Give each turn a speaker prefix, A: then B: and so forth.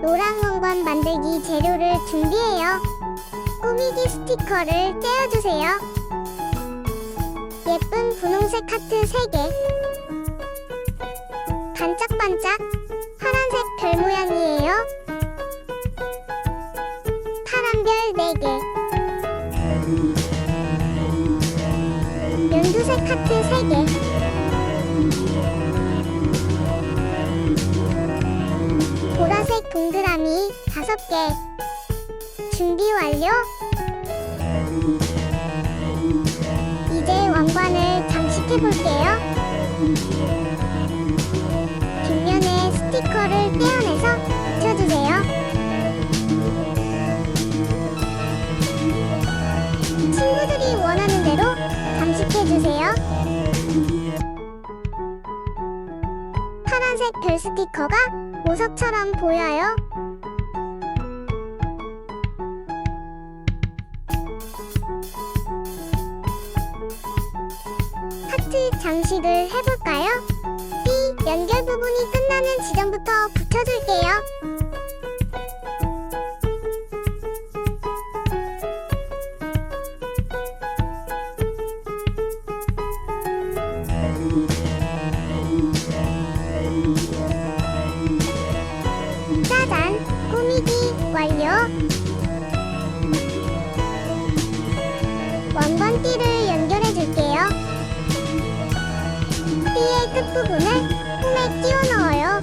A: 노랑 왕관 만들기 재료를 준비해요. 꾸미기 스티커를 떼어주세요. 예쁜 분홍색 하트 3개. 반짝반짝 파란색 별 모양이에요. 파란 별 4개. 연두색 하트 3개. 동그라미 5개. 준비 완료. 이제 왕관을 장식해 볼게요. 뒷면에 스티커를 떼어내서 붙여주세요. 친구들이 원하는 대로 장식해 주세요. 파란색 별 스티커가 보석처럼 보여요. 하트 장식을 해볼까요? B 연결 부분이 끝나는 지점부터 붙여줄게요. 짜 완료! 왕관띠를 연결해 줄게요. 띠의 끝부분을 홈에 끼워 넣어요.